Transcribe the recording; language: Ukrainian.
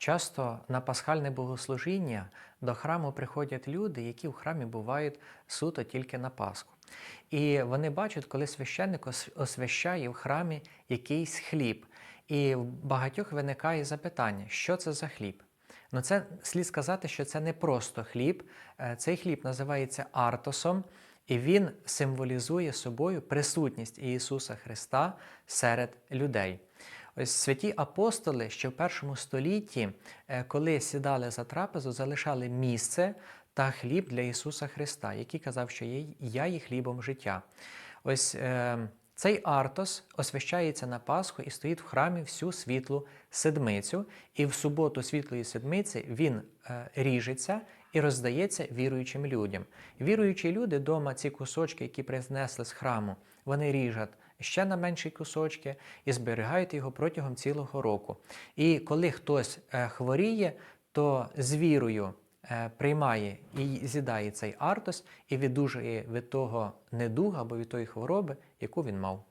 Часто на пасхальне богослужіння до храму приходять люди, які в храмі бувають суто тільки на Пасху. І вони бачать, коли священник освящає в храмі якийсь хліб. І в багатьох виникає запитання, що це за хліб? Ну, це слід сказати, що це не просто хліб. Е, Цей хліб називається артосом, і він символізує собою присутність Ісуса Христа серед людей. Ось святі апостоли ще в першому столітті, е, коли сідали за трапезу, залишали місце та хліб для Ісуса Христа, який казав, що «Я- є хлібом життя. Ось е, цей артос освящається на Пасху і стоїть в храмі всю світлу седмицю. І в суботу світлої седмиці він е, ріжеться і роздається віруючим людям. Віруючі люди вдома ці кусочки, які принесли з храму, вони ріжуть ще на менші кусочки і зберігають його протягом цілого року. І коли хтось е, хворіє, то з вірою е, приймає і з'їдає цей артос і відужує від того недуга або від тої хвороби, яку він мав.